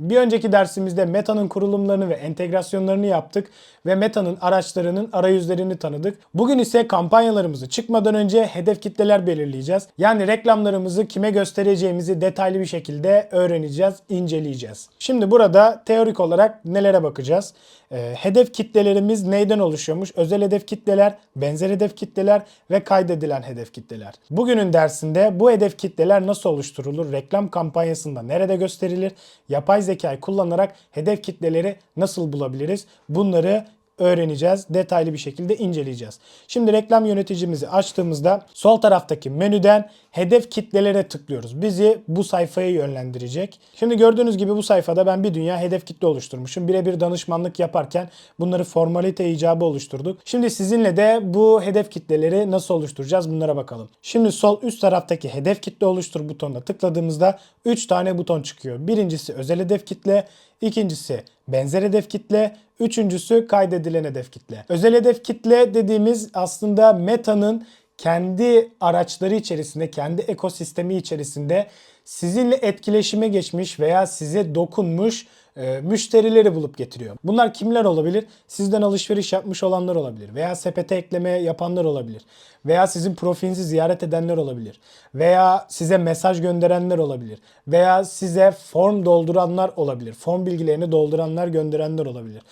Bir önceki dersimizde Meta'nın kurulumlarını ve entegrasyonlarını yaptık ve Meta'nın araçlarının arayüzlerini tanıdık. Bugün ise kampanyalarımızı çıkmadan önce hedef kitleler belirleyeceğiz. Yani reklamlarımızı kime göstereceğimizi detaylı bir şekilde öğreneceğiz, inceleyeceğiz. Şimdi burada teorik olarak nelere bakacağız? Ee, hedef kitlelerimiz neyden oluşuyormuş? Özel hedef kitleler, benzer hedef kitleler ve kaydedilen hedef kitleler. Bugünün dersinde bu hedef kitleler nasıl oluşturulur? Reklam kampanyasında nerede gösterilir? Yapay zekayı kullanarak hedef kitleleri nasıl bulabiliriz? Bunları öğreneceğiz. Detaylı bir şekilde inceleyeceğiz. Şimdi reklam yöneticimizi açtığımızda sol taraftaki menüden hedef kitlelere tıklıyoruz. Bizi bu sayfaya yönlendirecek. Şimdi gördüğünüz gibi bu sayfada ben bir dünya hedef kitle oluşturmuşum. Birebir danışmanlık yaparken bunları formalite icabı oluşturduk. Şimdi sizinle de bu hedef kitleleri nasıl oluşturacağız bunlara bakalım. Şimdi sol üst taraftaki hedef kitle oluştur butonuna tıkladığımızda 3 tane buton çıkıyor. Birincisi özel hedef kitle, İkincisi benzer hedef kitle, üçüncüsü kaydedilen hedef kitle. Özel hedef kitle dediğimiz aslında Meta'nın kendi araçları içerisinde, kendi ekosistemi içerisinde sizinle etkileşime geçmiş veya size dokunmuş e, müşterileri bulup getiriyor. Bunlar kimler olabilir? Sizden alışveriş yapmış olanlar olabilir veya sepete ekleme yapanlar olabilir veya sizin profilinizi ziyaret edenler olabilir veya size mesaj gönderenler olabilir veya size form dolduranlar olabilir. Form bilgilerini dolduranlar, gönderenler olabilir.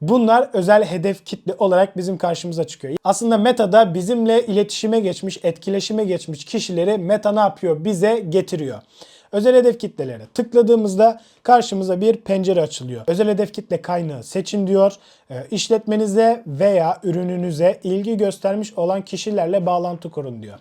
Bunlar özel hedef kitle olarak bizim karşımıza çıkıyor. Aslında Meta'da bizimle iletişime geçmiş, etkileşime geçmiş kişileri Meta ne yapıyor? Bize getiriyor. Özel hedef kitlelere tıkladığımızda karşımıza bir pencere açılıyor. Özel hedef kitle kaynağı seçin diyor. E, işletmenize veya ürününüze ilgi göstermiş olan kişilerle bağlantı kurun diyor.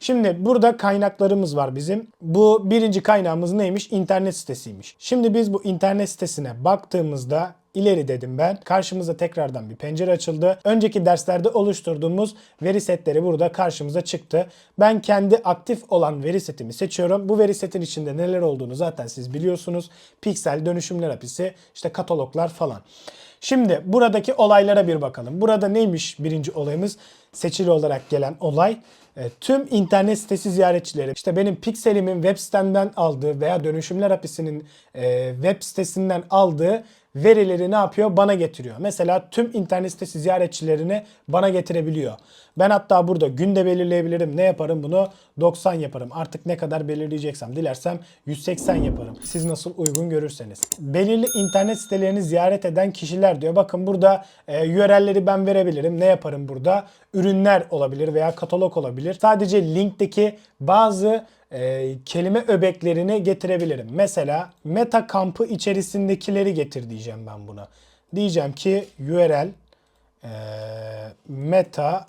Şimdi burada kaynaklarımız var bizim. Bu birinci kaynağımız neymiş? İnternet sitesiymiş. Şimdi biz bu internet sitesine baktığımızda ileri dedim ben. Karşımıza tekrardan bir pencere açıldı. Önceki derslerde oluşturduğumuz veri setleri burada karşımıza çıktı. Ben kendi aktif olan veri setimi seçiyorum. Bu veri setin içinde neler olduğunu zaten siz biliyorsunuz. Piksel, dönüşümler apisi, işte kataloglar falan. Şimdi buradaki olaylara bir bakalım. Burada neymiş birinci olayımız? Seçili olarak gelen olay. E, tüm internet sitesi ziyaretçileri işte benim Pixel'imin web sitemden aldığı veya dönüşümler apisinin e, web sitesinden aldığı verileri ne yapıyor? Bana getiriyor. Mesela tüm internet sitesi ziyaretçilerini bana getirebiliyor. Ben hatta burada günde belirleyebilirim. Ne yaparım bunu? 90 yaparım. Artık ne kadar belirleyeceksem dilersem 180 yaparım. Siz nasıl uygun görürseniz. Belirli internet sitelerini ziyaret eden kişiler diyor. Bakın burada e, URL'leri ben verebilirim. Ne yaparım burada? Ürünler olabilir veya katalog olabilir. Sadece linkteki bazı e, kelime öbeklerini getirebilirim. Mesela meta kampı içerisindekileri getir diyeceğim ben buna. Diyeceğim ki URL e, meta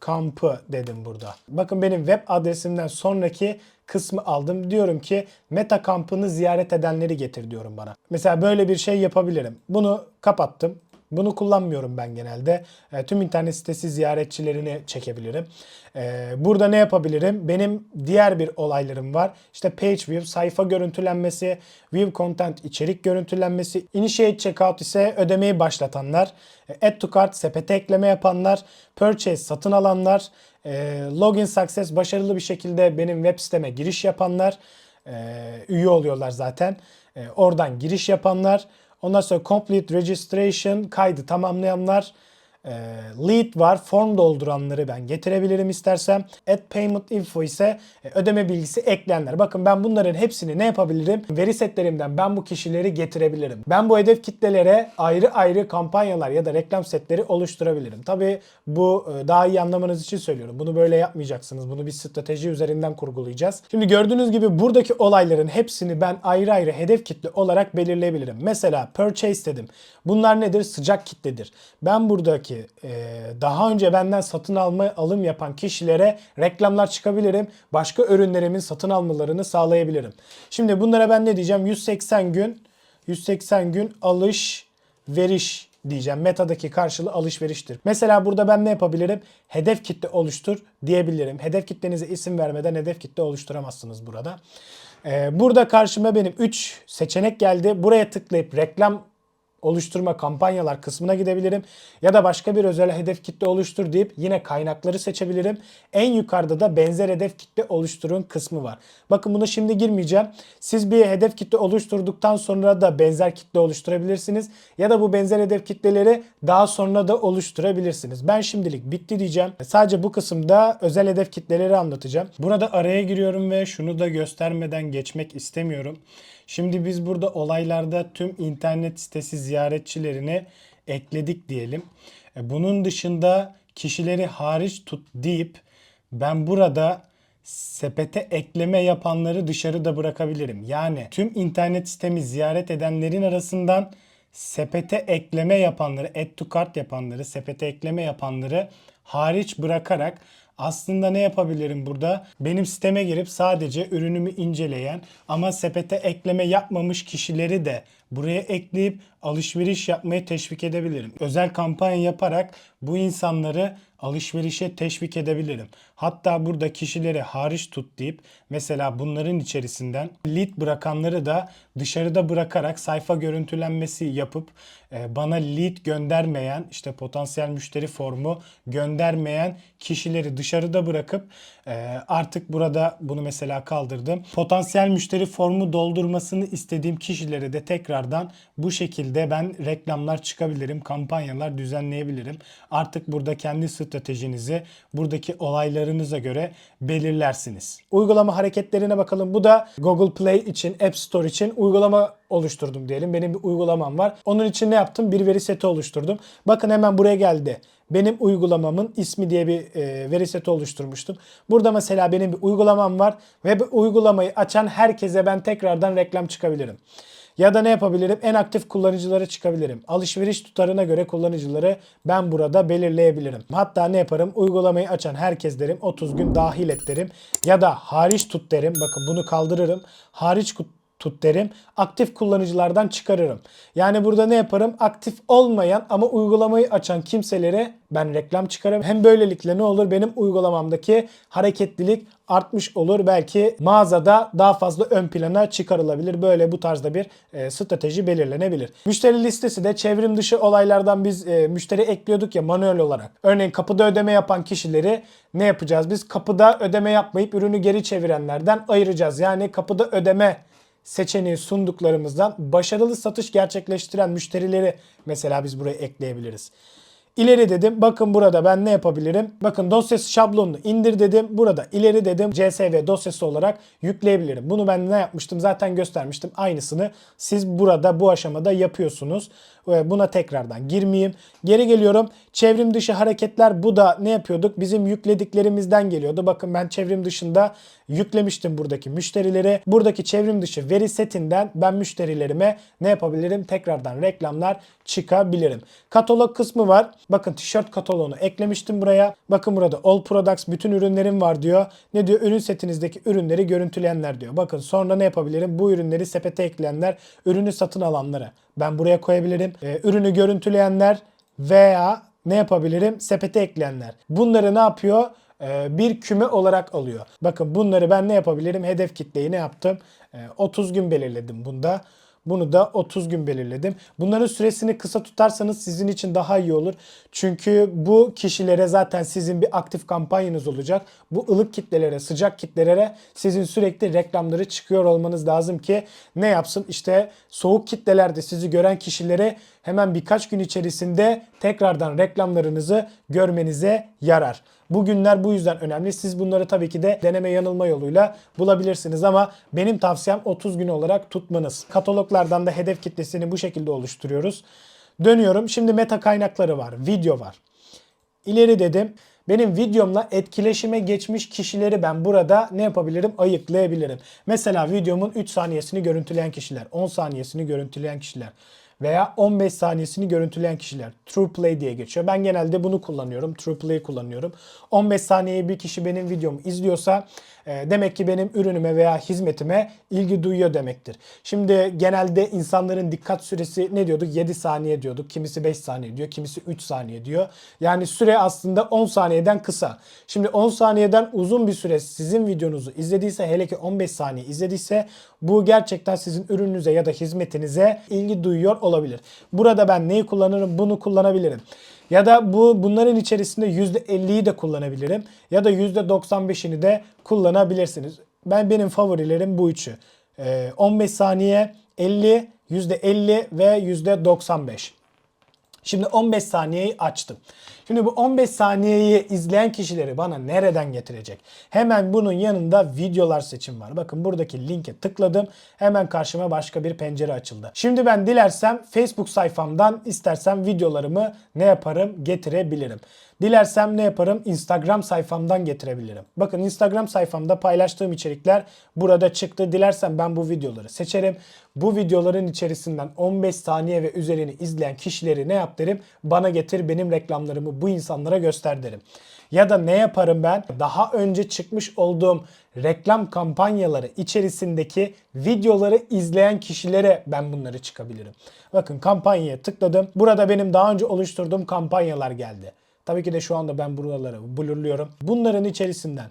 kampı dedim burada. Bakın benim web adresimden sonraki kısmı aldım. Diyorum ki meta kampını ziyaret edenleri getir diyorum bana. Mesela böyle bir şey yapabilirim. Bunu kapattım. Bunu kullanmıyorum ben genelde. E, tüm internet sitesi ziyaretçilerini çekebilirim. E, burada ne yapabilirim? Benim diğer bir olaylarım var. İşte page view, sayfa görüntülenmesi, view content, içerik görüntülenmesi, initiate checkout ise ödemeyi başlatanlar, e, add to cart, sepete ekleme yapanlar, purchase, satın alanlar, e, login success, başarılı bir şekilde benim web siteme giriş yapanlar, e, üye oluyorlar zaten. E, oradan giriş yapanlar, Ondan sonra complete registration kaydı tamamlayanlar lead var. Form dolduranları ben getirebilirim istersem. Add payment info ise e, ödeme bilgisi ekleyenler. Bakın ben bunların hepsini ne yapabilirim? Veri setlerimden ben bu kişileri getirebilirim. Ben bu hedef kitlelere ayrı ayrı kampanyalar ya da reklam setleri oluşturabilirim. Tabi bu e, daha iyi anlamanız için söylüyorum. Bunu böyle yapmayacaksınız. Bunu bir strateji üzerinden kurgulayacağız. Şimdi gördüğünüz gibi buradaki olayların hepsini ben ayrı ayrı hedef kitle olarak belirleyebilirim. Mesela purchase dedim. Bunlar nedir? Sıcak kitledir. Ben buradaki e, daha önce benden satın alma alım yapan kişilere reklamlar çıkabilirim. Başka ürünlerimin satın almalarını sağlayabilirim. Şimdi bunlara ben ne diyeceğim? 180 gün 180 gün alış veriş diyeceğim. Meta'daki karşılığı alışveriştir. Mesela burada ben ne yapabilirim? Hedef kitle oluştur diyebilirim. Hedef kitlenize isim vermeden hedef kitle oluşturamazsınız burada. Ee, burada karşıma benim 3 seçenek geldi. Buraya tıklayıp reklam oluşturma kampanyalar kısmına gidebilirim. Ya da başka bir özel hedef kitle oluştur deyip yine kaynakları seçebilirim. En yukarıda da benzer hedef kitle oluşturun kısmı var. Bakın buna şimdi girmeyeceğim. Siz bir hedef kitle oluşturduktan sonra da benzer kitle oluşturabilirsiniz. Ya da bu benzer hedef kitleleri daha sonra da oluşturabilirsiniz. Ben şimdilik bitti diyeceğim. Sadece bu kısımda özel hedef kitleleri anlatacağım. Burada araya giriyorum ve şunu da göstermeden geçmek istemiyorum. Şimdi biz burada olaylarda tüm internet sitesi ziyaretçilerini ekledik diyelim. E, Bunun dışında kişileri hariç tut deyip ben burada sepete ekleme yapanları dışarıda bırakabilirim. Yani tüm internet sitemi ziyaret edenlerin arasından sepete ekleme yapanları, add to cart yapanları, sepete ekleme yapanları hariç bırakarak aslında ne yapabilirim burada? Benim siteme girip sadece ürünümü inceleyen ama sepete ekleme yapmamış kişileri de buraya ekleyip alışveriş yapmaya teşvik edebilirim. Özel kampanya yaparak bu insanları alışverişe teşvik edebilirim. Hatta burada kişileri hariç tut deyip mesela bunların içerisinden lead bırakanları da dışarıda bırakarak sayfa görüntülenmesi yapıp e, bana lead göndermeyen işte potansiyel müşteri formu göndermeyen kişileri dışarıda bırakıp e, artık burada bunu mesela kaldırdım. Potansiyel müşteri formu doldurmasını istediğim kişilere de tekrardan bu şekilde ben reklamlar çıkabilirim, kampanyalar düzenleyebilirim. Artık burada kendi stratejinizi buradaki olaylarınıza göre belirlersiniz. Uygulama hareketlerine bakalım. Bu da Google Play için, App Store için uygulama oluşturdum diyelim. Benim bir uygulamam var. Onun için ne yaptım? Bir veri seti oluşturdum. Bakın hemen buraya geldi. Benim uygulamamın ismi diye bir e, veri seti oluşturmuştum. Burada mesela benim bir uygulamam var ve bu uygulamayı açan herkese ben tekrardan reklam çıkabilirim. Ya da ne yapabilirim? En aktif kullanıcılara çıkabilirim. Alışveriş tutarına göre kullanıcıları ben burada belirleyebilirim. Hatta ne yaparım? Uygulamayı açan herkes derim 30 gün dahil et derim. Ya da hariç tut derim. Bakın bunu kaldırırım. Hariç tut derim. Aktif kullanıcılardan çıkarırım. Yani burada ne yaparım? Aktif olmayan ama uygulamayı açan kimselere ben reklam çıkarım. Hem böylelikle ne olur? Benim uygulamamdaki hareketlilik artmış olur. Belki mağazada daha fazla ön plana çıkarılabilir. Böyle bu tarzda bir e, strateji belirlenebilir. Müşteri listesi de çevrim dışı olaylardan biz e, müşteri ekliyorduk ya manuel olarak. Örneğin kapıda ödeme yapan kişileri ne yapacağız? Biz kapıda ödeme yapmayıp ürünü geri çevirenlerden ayıracağız. Yani kapıda ödeme seçeneği sunduklarımızdan başarılı satış gerçekleştiren müşterileri mesela biz buraya ekleyebiliriz. İleri dedim. Bakın burada ben ne yapabilirim? Bakın dosyası şablonunu indir dedim. Burada ileri dedim. CSV dosyası olarak yükleyebilirim. Bunu ben ne yapmıştım? Zaten göstermiştim. Aynısını siz burada bu aşamada yapıyorsunuz. Buna tekrardan girmeyeyim. Geri geliyorum. Çevrim dışı hareketler bu da ne yapıyorduk? Bizim yüklediklerimizden geliyordu. Bakın ben çevrim dışında yüklemiştim buradaki müşterileri. Buradaki çevrim dışı veri setinden ben müşterilerime ne yapabilirim? Tekrardan reklamlar çıkabilirim. Katalog kısmı var. Bakın tişört kataloğunu eklemiştim buraya. Bakın burada all products bütün ürünlerim var diyor. Ne diyor? Ürün setinizdeki ürünleri görüntüleyenler diyor. Bakın sonra ne yapabilirim? Bu ürünleri sepete ekleyenler, ürünü satın alanları. Ben buraya koyabilirim. Ee, ürünü görüntüleyenler veya ne yapabilirim? Sepete ekleyenler. Bunları ne yapıyor? Ee, bir küme olarak alıyor. Bakın bunları ben ne yapabilirim? Hedef kitleyi ne yaptım? Ee, 30 gün belirledim bunda. Bunu da 30 gün belirledim. Bunların süresini kısa tutarsanız sizin için daha iyi olur. Çünkü bu kişilere zaten sizin bir aktif kampanyanız olacak. Bu ılık kitlelere, sıcak kitlelere sizin sürekli reklamları çıkıyor olmanız lazım ki ne yapsın? İşte soğuk kitlelerde sizi gören kişilere hemen birkaç gün içerisinde tekrardan reklamlarınızı görmenize yarar. Bu günler bu yüzden önemli. Siz bunları tabii ki de deneme yanılma yoluyla bulabilirsiniz ama benim tavsiyem 30 gün olarak tutmanız. Kataloglardan da hedef kitlesini bu şekilde oluşturuyoruz. Dönüyorum. Şimdi meta kaynakları var, video var. İleri dedim. Benim videomla etkileşime geçmiş kişileri ben burada ne yapabilirim? Ayıklayabilirim. Mesela videomun 3 saniyesini görüntüleyen kişiler, 10 saniyesini görüntüleyen kişiler veya 15 saniyesini görüntüleyen kişiler. True Play diye geçiyor. Ben genelde bunu kullanıyorum. True Play kullanıyorum. 15 saniyeyi bir kişi benim videomu izliyorsa e, demek ki benim ürünüme veya hizmetime ilgi duyuyor demektir. Şimdi genelde insanların dikkat süresi ne diyorduk? 7 saniye diyorduk. Kimisi 5 saniye diyor. Kimisi 3 saniye diyor. Yani süre aslında 10 saniyeden kısa. Şimdi 10 saniyeden uzun bir süre sizin videonuzu izlediyse hele ki 15 saniye izlediyse bu gerçekten sizin ürününüze ya da hizmetinize ilgi duyuyor olabilir. Burada ben neyi kullanırım? Bunu kullanabilirim. Ya da bu bunların içerisinde %50'yi de kullanabilirim. Ya da %95'ini de kullanabilirsiniz. Ben benim favorilerim bu üçü. Ee, 15 saniye, 50, %50 ve %95. Şimdi 15 saniyeyi açtım. Şimdi bu 15 saniyeyi izleyen kişileri bana nereden getirecek? Hemen bunun yanında videolar seçim var. Bakın buradaki linke tıkladım. Hemen karşıma başka bir pencere açıldı. Şimdi ben dilersem Facebook sayfamdan istersem videolarımı ne yaparım? Getirebilirim. Dilersem ne yaparım? Instagram sayfamdan getirebilirim. Bakın Instagram sayfamda paylaştığım içerikler burada çıktı. Dilersem ben bu videoları seçerim. Bu videoların içerisinden 15 saniye ve üzerini izleyen kişileri ne yap derim? Bana getir benim reklamlarımı bu insanlara göster derim. Ya da ne yaparım ben? Daha önce çıkmış olduğum reklam kampanyaları içerisindeki videoları izleyen kişilere ben bunları çıkabilirim. Bakın kampanyaya tıkladım. Burada benim daha önce oluşturduğum kampanyalar geldi. Tabii ki de şu anda ben buraları blurluyorum. Bunların içerisinden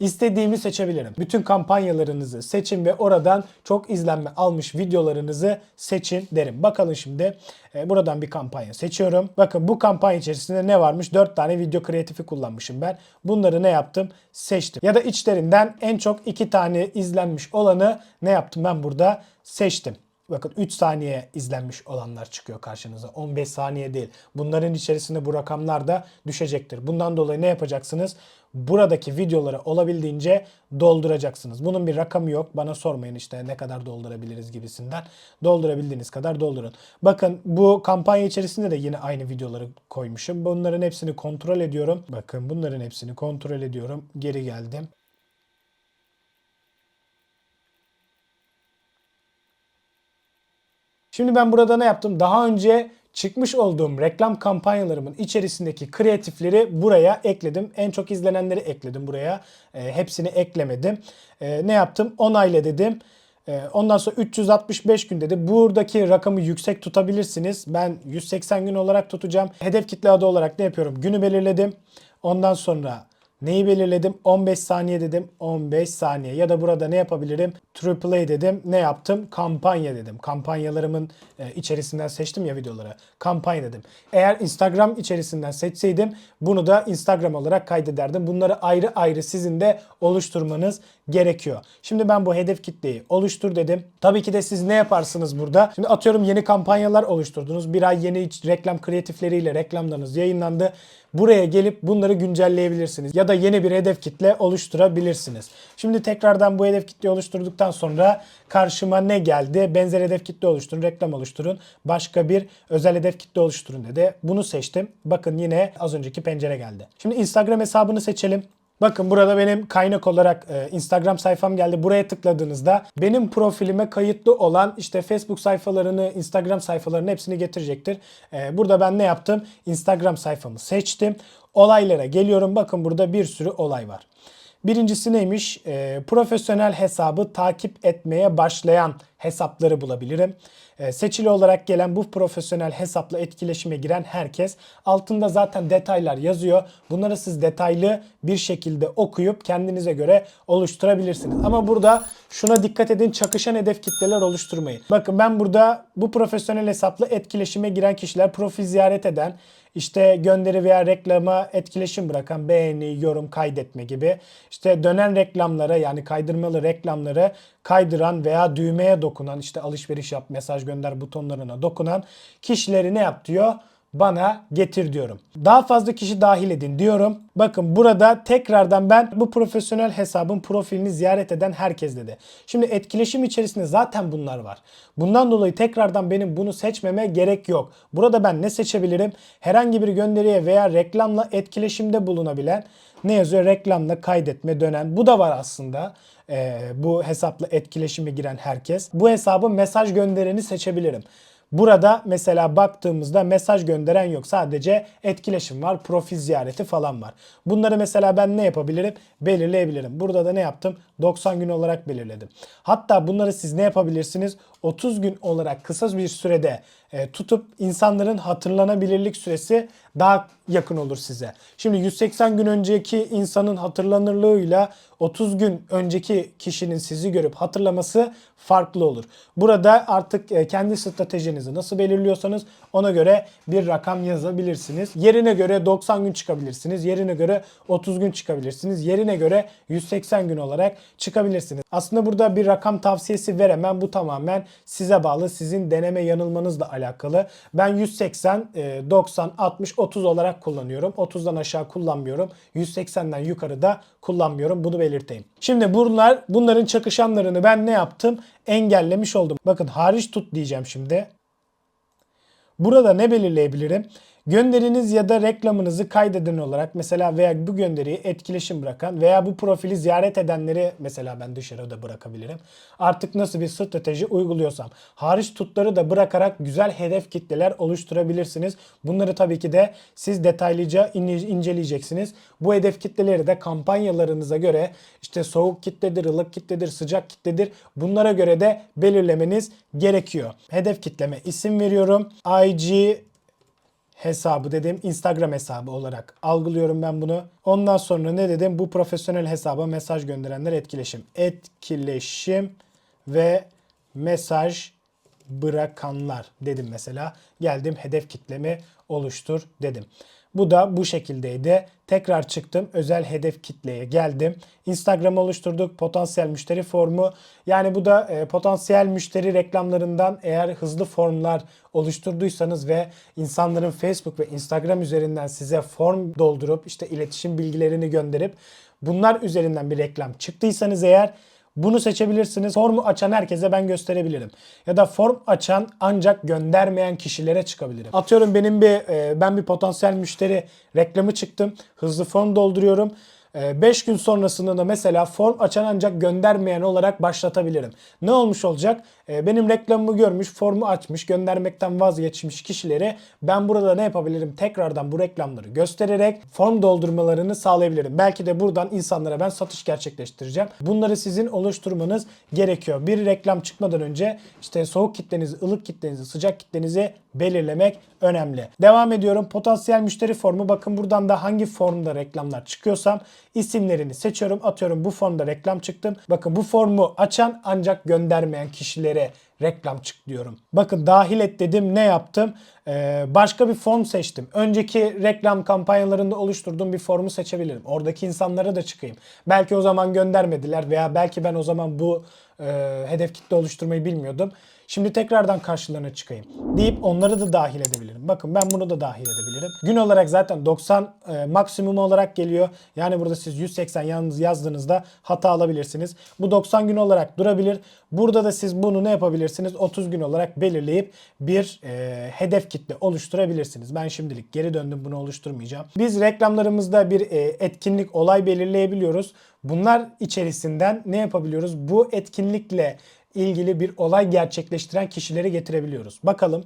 istediğimi seçebilirim. Bütün kampanyalarınızı seçin ve oradan çok izlenme almış videolarınızı seçin derim. Bakalım şimdi e, buradan bir kampanya seçiyorum. Bakın bu kampanya içerisinde ne varmış? 4 tane video kreatifi kullanmışım ben. Bunları ne yaptım? Seçtim. Ya da içlerinden en çok 2 tane izlenmiş olanı ne yaptım ben burada? Seçtim. Bakın 3 saniye izlenmiş olanlar çıkıyor karşınıza. 15 saniye değil. Bunların içerisinde bu rakamlar da düşecektir. Bundan dolayı ne yapacaksınız? Buradaki videoları olabildiğince dolduracaksınız. Bunun bir rakamı yok. Bana sormayın işte ne kadar doldurabiliriz gibisinden. Doldurabildiğiniz kadar doldurun. Bakın bu kampanya içerisinde de yine aynı videoları koymuşum. Bunların hepsini kontrol ediyorum. Bakın bunların hepsini kontrol ediyorum. Geri geldim. Şimdi ben burada ne yaptım? Daha önce çıkmış olduğum reklam kampanyalarımın içerisindeki kreatifleri buraya ekledim. En çok izlenenleri ekledim buraya. E, hepsini eklemedim. E, ne yaptım? Onayla dedim. E, ondan sonra 365 gün dedi. Buradaki rakamı yüksek tutabilirsiniz. Ben 180 gün olarak tutacağım. Hedef kitle adı olarak ne yapıyorum? Günü belirledim. Ondan sonra Neyi belirledim? 15 saniye dedim. 15 saniye. Ya da burada ne yapabilirim? AAA dedim. Ne yaptım? Kampanya dedim. Kampanyalarımın e, içerisinden seçtim ya videoları. Kampanya dedim. Eğer Instagram içerisinden seçseydim bunu da Instagram olarak kaydederdim. Bunları ayrı ayrı sizin de oluşturmanız gerekiyor. Şimdi ben bu hedef kitleyi oluştur dedim. Tabii ki de siz ne yaparsınız burada? Şimdi atıyorum yeni kampanyalar oluşturdunuz. Bir ay yeni reklam kreatifleriyle reklamlarınız yayınlandı. Buraya gelip bunları güncelleyebilirsiniz. Ya da yeni bir hedef kitle oluşturabilirsiniz. Şimdi tekrardan bu hedef kitle oluşturduktan sonra karşıma ne geldi? Benzer hedef kitle oluşturun, reklam oluşturun. Başka bir özel hedef kitle oluşturun dedi. Bunu seçtim. Bakın yine az önceki pencere geldi. Şimdi Instagram hesabını seçelim. Bakın burada benim kaynak olarak e, Instagram sayfam geldi. Buraya tıkladığınızda benim profilime kayıtlı olan işte Facebook sayfalarını, Instagram sayfalarını hepsini getirecektir. E, burada ben ne yaptım? Instagram sayfamı seçtim. Olaylara geliyorum. Bakın burada bir sürü olay var. Birincisi neymiş? E, profesyonel hesabı takip etmeye başlayan hesapları bulabilirim. E, seçili olarak gelen bu profesyonel hesapla etkileşime giren herkes altında zaten detaylar yazıyor. Bunları siz detaylı bir şekilde okuyup kendinize göre oluşturabilirsiniz. Ama burada şuna dikkat edin çakışan hedef kitleler oluşturmayın. Bakın ben burada bu profesyonel hesapla etkileşime giren kişiler profil ziyaret eden işte gönderi veya reklama etkileşim bırakan beğeni, yorum, kaydetme gibi işte dönen reklamlara yani kaydırmalı reklamları kaydıran veya düğmeye dokunan işte alışveriş yap, mesaj gönder butonlarına dokunan kişileri ne yap diyor? bana getir diyorum. Daha fazla kişi dahil edin diyorum. Bakın burada tekrardan ben bu profesyonel hesabın profilini ziyaret eden herkes dedi. Şimdi etkileşim içerisinde zaten bunlar var. Bundan dolayı tekrardan benim bunu seçmeme gerek yok. Burada ben ne seçebilirim? Herhangi bir gönderiye veya reklamla etkileşimde bulunabilen ne yazıyor? Reklamla kaydetme dönen. Bu da var aslında. Ee, bu hesapla etkileşime giren herkes. Bu hesabın mesaj göndereni seçebilirim. Burada mesela baktığımızda mesaj gönderen yok. Sadece etkileşim var, profil ziyareti falan var. Bunları mesela ben ne yapabilirim? Belirleyebilirim. Burada da ne yaptım? 90 gün olarak belirledim. Hatta bunları siz ne yapabilirsiniz? 30 gün olarak kısa bir sürede e, tutup insanların hatırlanabilirlik süresi daha yakın olur size. Şimdi 180 gün önceki insanın hatırlanırlığıyla 30 gün önceki kişinin sizi görüp hatırlaması farklı olur. Burada artık e, kendi stratejinizi nasıl belirliyorsanız ona göre bir rakam yazabilirsiniz. Yerine göre 90 gün çıkabilirsiniz. Yerine göre 30 gün çıkabilirsiniz. Yerine göre 180 gün olarak çıkabilirsiniz. Aslında burada bir rakam tavsiyesi veremem. Bu tamamen size bağlı. Sizin deneme yanılmanızla alakalı. Ben 180, e, 90, 60, 30 olarak kullanıyorum. 30'dan aşağı kullanmıyorum. 180'den yukarı da kullanmıyorum. Bunu belirteyim. Şimdi bunlar bunların çakışanlarını ben ne yaptım? Engellemiş oldum. Bakın hariç tut diyeceğim şimdi. Burada ne belirleyebilirim? Gönderiniz ya da reklamınızı kaydeden olarak mesela veya bu gönderiyi etkileşim bırakan veya bu profili ziyaret edenleri mesela ben dışarıda bırakabilirim. Artık nasıl bir strateji uyguluyorsam. Hariç tutları da bırakarak güzel hedef kitleler oluşturabilirsiniz. Bunları tabii ki de siz detaylıca ince- inceleyeceksiniz. Bu hedef kitleleri de kampanyalarınıza göre işte soğuk kitledir, ılık kitledir, sıcak kitledir. Bunlara göre de belirlemeniz gerekiyor. Hedef kitleme isim veriyorum. IG hesabı dedim. Instagram hesabı olarak algılıyorum ben bunu. Ondan sonra ne dedim? Bu profesyonel hesaba mesaj gönderenler etkileşim. Etkileşim ve mesaj bırakanlar dedim mesela. Geldim hedef kitlemi oluştur dedim. Bu da bu şekildeydi. Tekrar çıktım. Özel hedef kitleye geldim. Instagram oluşturduk. Potansiyel müşteri formu. Yani bu da e, potansiyel müşteri reklamlarından eğer hızlı formlar oluşturduysanız ve insanların Facebook ve Instagram üzerinden size form doldurup işte iletişim bilgilerini gönderip bunlar üzerinden bir reklam çıktıysanız eğer bunu seçebilirsiniz. Formu açan herkese ben gösterebilirim. Ya da form açan ancak göndermeyen kişilere çıkabilirim. Atıyorum benim bir e, ben bir potansiyel müşteri reklamı çıktım. Hızlı form dolduruyorum. 5 gün sonrasında da mesela form açan ancak göndermeyen olarak başlatabilirim. Ne olmuş olacak? E, Benim reklamımı görmüş, formu açmış, göndermekten vazgeçmiş kişilere ben burada ne yapabilirim? Tekrardan bu reklamları göstererek form doldurmalarını sağlayabilirim. Belki de buradan insanlara ben satış gerçekleştireceğim. Bunları sizin oluşturmanız gerekiyor. Bir reklam çıkmadan önce işte soğuk kitlenizi, ılık kitlenizi, sıcak kitlenizi belirlemek önemli. Devam ediyorum. Potansiyel müşteri formu. Bakın buradan da hangi formda reklamlar çıkıyorsam isimlerini seçiyorum. Atıyorum bu formda reklam çıktım. Bakın bu formu açan ancak göndermeyen kişilere reklam çık diyorum. Bakın dahil et dedim ne yaptım? Ee, başka bir form seçtim. Önceki reklam kampanyalarında oluşturduğum bir formu seçebilirim. Oradaki insanlara da çıkayım. Belki o zaman göndermediler veya belki ben o zaman bu e, hedef kitle oluşturmayı bilmiyordum. Şimdi tekrardan karşılarına çıkayım deyip onları da dahil edebilirim. Bakın ben bunu da dahil edebilirim. Gün olarak zaten 90 e, maksimum olarak geliyor. Yani burada siz 180 yalnız yazdığınızda hata alabilirsiniz. Bu 90 gün olarak durabilir. Burada da siz bunu ne yapabilirsiniz? 30 gün olarak belirleyip bir e, hedef kitle oluşturabilirsiniz. Ben şimdilik geri döndüm bunu oluşturmayacağım. Biz reklamlarımızda bir e, etkinlik olay belirleyebiliyoruz. Bunlar içerisinden ne yapabiliyoruz? Bu etkinlikle ilgili bir olay gerçekleştiren kişileri getirebiliyoruz. Bakalım.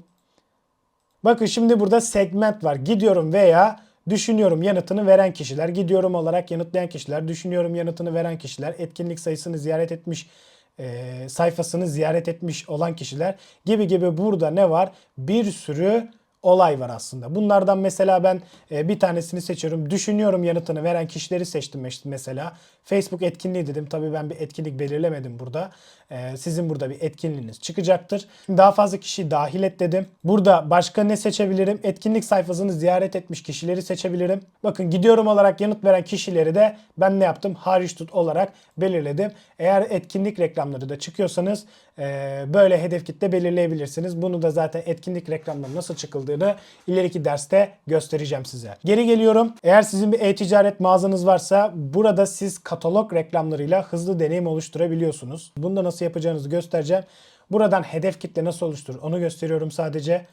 Bakın şimdi burada segment var. Gidiyorum veya düşünüyorum yanıtını veren kişiler, gidiyorum olarak yanıtlayan kişiler, düşünüyorum yanıtını veren kişiler, etkinlik sayısını ziyaret etmiş e, sayfasını ziyaret etmiş olan kişiler gibi gibi burada ne var? Bir sürü olay var aslında. Bunlardan mesela ben e, bir tanesini seçiyorum. Düşünüyorum yanıtını veren kişileri seçtim mes- mesela. Facebook etkinliği dedim. Tabii ben bir etkinlik belirlemedim burada. E, sizin burada bir etkinliğiniz çıkacaktır. Daha fazla kişiyi dahil et dedim. Burada başka ne seçebilirim? Etkinlik sayfasını ziyaret etmiş kişileri seçebilirim. Bakın gidiyorum olarak yanıt veren kişileri de ben ne yaptım? Hariç tut olarak belirledim. Eğer etkinlik reklamları da çıkıyorsanız e, böyle hedef kitle belirleyebilirsiniz. Bunu da zaten etkinlik reklamları nasıl çıkıldığını ileriki derste göstereceğim size. Geri geliyorum. Eğer sizin bir e-ticaret mağazanız varsa burada siz katalog reklamlarıyla hızlı deneyim oluşturabiliyorsunuz. Bunu da nasıl yapacağınızı göstereceğim. Buradan hedef kitle nasıl oluşturur onu gösteriyorum sadece.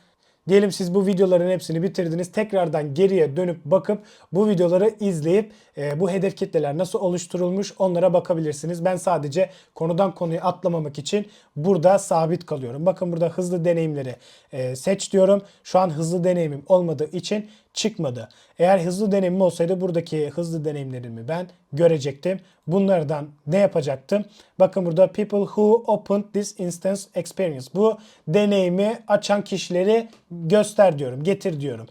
Diyelim siz bu videoların hepsini bitirdiniz. Tekrardan geriye dönüp bakıp bu videoları izleyip e, bu hedef kitleler nasıl oluşturulmuş onlara bakabilirsiniz. Ben sadece konudan konuya atlamamak için burada sabit kalıyorum. Bakın burada hızlı deneyimleri e, seç diyorum. Şu an hızlı deneyimim olmadığı için çıkmadı. Eğer hızlı deneyimim olsaydı buradaki hızlı deneyimlerimi ben görecektim. Bunlardan ne yapacaktım? Bakın burada people who opened this instance experience. Bu deneyimi açan kişileri göster diyorum, getir diyorum.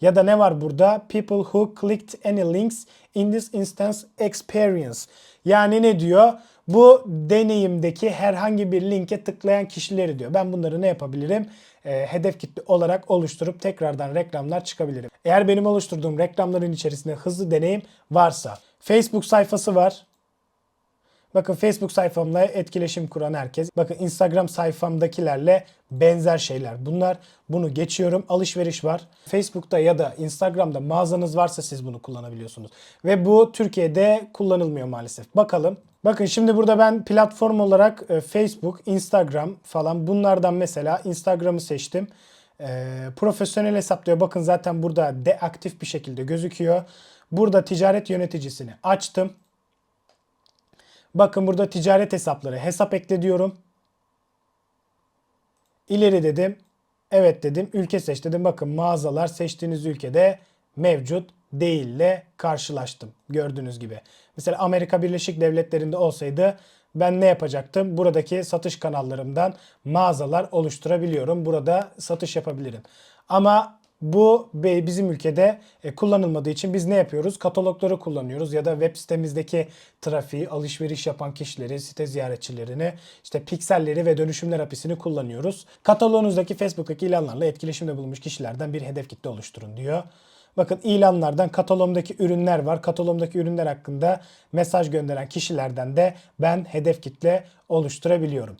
Ya da ne var burada? People who clicked any links in this instance experience. Yani ne diyor? Bu deneyimdeki herhangi bir linke tıklayan kişileri diyor. Ben bunları ne yapabilirim? Ee, hedef kitle olarak oluşturup tekrardan reklamlar çıkabilirim. Eğer benim oluşturduğum reklamların içerisinde hızlı deneyim varsa. Facebook sayfası var. Bakın Facebook sayfamla etkileşim kuran herkes. Bakın Instagram sayfamdakilerle benzer şeyler. Bunlar bunu geçiyorum. Alışveriş var. Facebook'ta ya da Instagram'da mağazanız varsa siz bunu kullanabiliyorsunuz. Ve bu Türkiye'de kullanılmıyor maalesef. Bakalım. Bakın şimdi burada ben platform olarak e, Facebook, Instagram falan bunlardan mesela Instagram'ı seçtim. E, profesyonel hesap diyor. Bakın zaten burada deaktif bir şekilde gözüküyor. Burada ticaret yöneticisini açtım. Bakın burada ticaret hesapları. Hesap ekle diyorum. İleri dedim. Evet dedim. Ülke seç dedim. Bakın mağazalar seçtiğiniz ülkede mevcut değille karşılaştım. Gördüğünüz gibi. Mesela Amerika Birleşik Devletleri'nde olsaydı ben ne yapacaktım? Buradaki satış kanallarımdan mağazalar oluşturabiliyorum. Burada satış yapabilirim. Ama bu bizim ülkede e, kullanılmadığı için biz ne yapıyoruz? Katalogları kullanıyoruz ya da web sitemizdeki trafiği, alışveriş yapan kişileri, site ziyaretçilerini, işte pikselleri ve dönüşümler apisini kullanıyoruz. Kataloğunuzdaki Facebook'taki ilanlarla etkileşimde bulunmuş kişilerden bir hedef kitle oluşturun diyor. Bakın ilanlardan katalogumdaki ürünler var. Katalogumdaki ürünler hakkında mesaj gönderen kişilerden de ben hedef kitle oluşturabiliyorum.